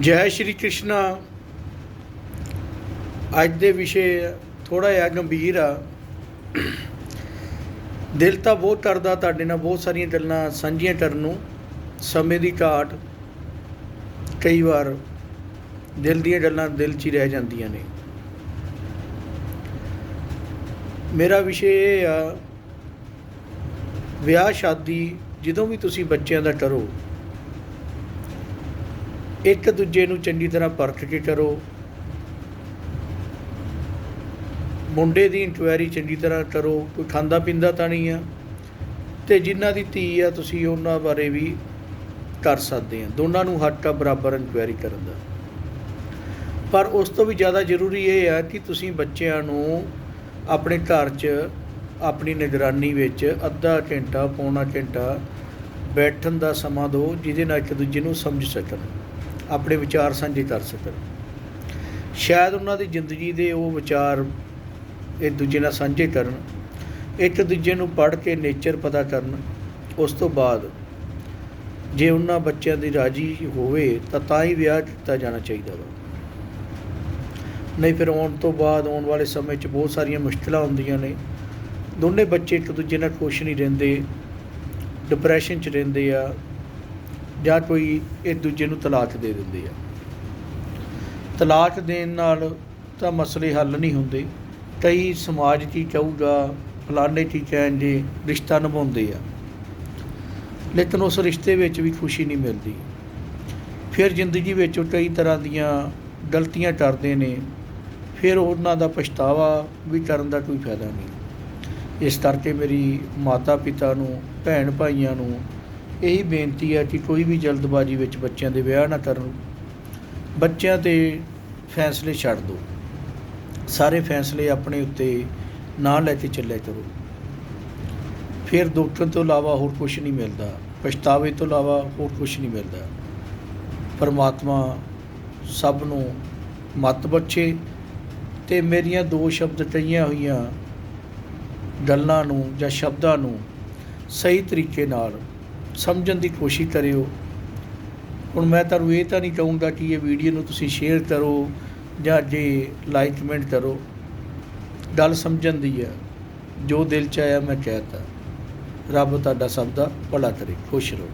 ਜੈ ਸ਼੍ਰੀ ਕ੍ਰਿਸ਼ਨਾ। ਅੱਜ ਦੇ ਵਿਸ਼ੇ ਥੋੜਾ ਜਿਹਾ ਗੰਭੀਰ ਆ। ਦਿਲ ਤਾਂ ਬਹੁਤ ਕਰਦਾ ਤੁਹਾਡੇ ਨਾਲ ਬਹੁਤ ਸਾਰੀਆਂ ਗੱਲਾਂ ਸਾਂਝੀਆਂ ਕਰਨ ਨੂੰ। ਸਮੇਂ ਦੀ ਘਾਟ ਕਈ ਵਾਰ ਦਿਲ ਦੀਆਂ ਗੱਲਾਂ ਦਿਲ 'ਚ ਹੀ ਰਹਿ ਜਾਂਦੀਆਂ ਨੇ। ਮੇਰਾ ਵਿਸ਼ੇ ਇਹ ਆ ਵਿਆਹ ਸ਼ਾਦੀ ਜਦੋਂ ਵੀ ਤੁਸੀਂ ਬੱਚਿਆਂ ਦਾ ਕਰੋ ਇੱਕ ਦੂਜੇ ਨੂੰ ਚੰਗੀ ਤਰ੍ਹਾਂ ਪਰਖ ਕੇ ਕਰੋ। ਮੁੰਡੇ ਦੀ ਇਨਕੁਆਇਰੀ ਚੰਗੀ ਤਰ੍ਹਾਂ ਕਰੋ। ਕੋਈ ਖਾਂਦਾ ਪੀਂਦਾ ਤਾਂ ਨਹੀਂ ਆ। ਤੇ ਜਿਨ੍ਹਾਂ ਦੀ ਧੀ ਆ, ਤੁਸੀਂ ਉਹਨਾਂ ਬਾਰੇ ਵੀ ਕਰ ਸਕਦੇ ਆ। ਦੋਨਾਂ ਨੂੰ ਹੱਕ ਆ ਬਰਾਬਰ ਇਨਕੁਆਇਰੀ ਕਰਨ ਦਾ। ਪਰ ਉਸ ਤੋਂ ਵੀ ਜ਼ਿਆਦਾ ਜ਼ਰੂਰੀ ਇਹ ਆ ਕਿ ਤੁਸੀਂ ਬੱਚਿਆਂ ਨੂੰ ਆਪਣੇ ਘਰ 'ਚ, ਆਪਣੀ ਨਿਗਰਾਨੀ ਵਿੱਚ ਅੱਧਾ ਘੰਟਾ, ਪੌਣਾ ਘੰਟਾ ਬੈਠਣ ਦਾ ਸਮਾਂ ਦਿਓ, ਜਿਹਦੇ ਨਾਲ ਇੱਕ ਦੂਜੇ ਨੂੰ ਸਮਝ ਸਕਣ। ਆਪਣੇ ਵਿਚਾਰ ਸਾਂਝੇ ਕਰ ਸਕਣ। ਸ਼ਾਇਦ ਉਹਨਾਂ ਦੀ ਜ਼ਿੰਦਗੀ ਦੇ ਉਹ ਵਿਚਾਰ ਇੱਕ ਦੂਜੇ ਨਾਲ ਸਾਂਝੇ ਕਰਨ, ਇੱਕ ਦੂਜੇ ਨੂੰ ਪੜ੍ਹ ਕੇ ਨੇਚਰ ਪਤਾ ਕਰਨ। ਉਸ ਤੋਂ ਬਾਅਦ ਜੇ ਉਹਨਾਂ ਬੱਚਿਆਂ ਦੀ ਰਾਜੀ ਹੋਵੇ ਤਾਂ ਤਾਂ ਹੀ ਵਿਆਹ ਕੀਤਾ ਜਾਣਾ ਚਾਹੀਦਾ ਵਾ। ਨਹੀਂ ਫਿਰ ਆਉਣ ਤੋਂ ਬਾਅਦ ਆਉਣ ਵਾਲੇ ਸਮੇਂ 'ਚ ਬਹੁਤ ਸਾਰੀਆਂ ਮੁਸ਼ਕਲਾਂ ਹੁੰਦੀਆਂ ਨੇ। ਦੋਨੇ ਬੱਚੇ ਇੱਕ ਦੂਜੇ ਨਾਲ ਖੁਸ਼ ਨਹੀਂ ਰਹਿੰਦੇ ਡਿਪਰੈਸ਼ਨ 'ਚ ਰਹਿੰਦੇ ਆ। ਜਾਂ ਕੋਈ ਇੱਕ ਦੂਜੇ ਨੂੰ ਤਲਾਕ ਦੇ ਦਿੰਦੇ ਆ। ਤਲਾਕ ਦੇਣ ਨਾਲ ਤਾਂ ਮਸਲੇ ਹੱਲ ਨਹੀਂ ਹੁੰਦੇ। ਕਈ ਸਮਾਜ 'ਚ ਹੀ ਚਾਹੂਗਾ ਫਲਾਣੇ 'ਚ ਹੀ ਕਹਿਣਗੇ ਰਿਸ਼ਤਾ ਨਿਭਾਉਂਦੇ ਆ। ਲੇਕਿਨ ਉਸ ਰਿਸ਼ਤੇ ਵਿੱਚ ਵੀ ਖੁਸ਼ੀ ਨਹੀਂ ਮਿਲਦੀ। ਫਿਰ ਜ਼ਿੰਦਗੀ ਵਿੱਚ ਉਹ ਕਈ ਤਰ੍ਹਾਂ ਦੀਆਂ ਗਲਤੀਆਂ ਕਰਦੇ ਨੇ। ਫਿਰ ਉਹਨਾਂ ਦਾ ਪਛਤਾਵਾ ਵੀ ਕਰਨ ਦਾ ਕੋਈ ਫਾਇਦਾ ਨਹੀਂ। ਇਸ ਕਰਕੇ ਮੇਰੀ ਮਾਤਾ ਪਿਤਾ ਨੂੰ ਭੈਣ ਭਾਈਆਂ ਨੂੰ ਇਹੀ ਬੇਨਤੀ ਹੈ ਕਿ ਕੋਈ ਵੀ ਜਲਦਬਾਜ਼ੀ ਵਿੱਚ ਬੱਚਿਆਂ ਦੇ ਵਿਆਹ ਨਾ ਕਰਨ। ਬੱਚਿਆਂ ਤੇ ਫੈਸਲੇ ਛੱਡ ਦਿਓ। ਸਾਰੇ ਫੈਸਲੇ ਆਪਣੇ ਉੱਤੇ ਨਾ ਲੈ ਕੇ ਚੱਲਿਆ ਕਰੋ। ਫਿਰ ਦੁੱਖਣ ਤੋਂ ਇਲਾਵਾ ਹੋਰ ਕੁਝ ਨਹੀਂ ਮਿਲਦਾ। ਪਛਤਾਵੇ ਤੋਂ ਇਲਾਵਾ ਹੋਰ ਕੁਝ ਨਹੀਂ ਮਿਲਦਾ। ਪਰਮਾਤਮਾ ਸਭ ਨੂੰ ਮਤ ਬਖਸ਼ੇ ਤੇ ਮੇਰੀਆਂ ਦੋ ਸ਼ਬਦ ਕਹੀਆਂ ਹੋਈਆਂ ਗੱਲਾਂ ਨੂੰ ਜਾਂ ਸ਼ਬਦਾਂ ਨੂੰ ਸਹੀ ਤਰੀਕੇ ਨਾਲ ਸਮਝਣ ਦੀ ਕੋਸ਼ਿਸ਼ ਕਰਿਓ। ਹੁਣ ਮੈਂ ਤੁਹਾਨੂੰ ਇਹ ਤਾਂ ਨਹੀਂ ਕਹੂੰਗਾ ਕਿ ਇਹ ਵੀਡੀਓ ਨੂੰ ਤੁਸੀਂ ਸ਼ੇਅਰ ਕਰੋ ਜਾਂ ਜੇ ਲਾਈਕ ਕਮੈਂਟ ਕਰੋ। ਗੱਲ ਸਮਝਣ ਦੀ ਆ ਜੋ ਦਿਲ ਚ ਆਇਆ ਮੈਂ ਕਹਿਤਾ। ਰੱਬ ਤੁਹਾਡਾ ਸਭ ਦਾ ਭਲਾ ਕਰੇ। ਖੁਸ਼ ਰਹੋ।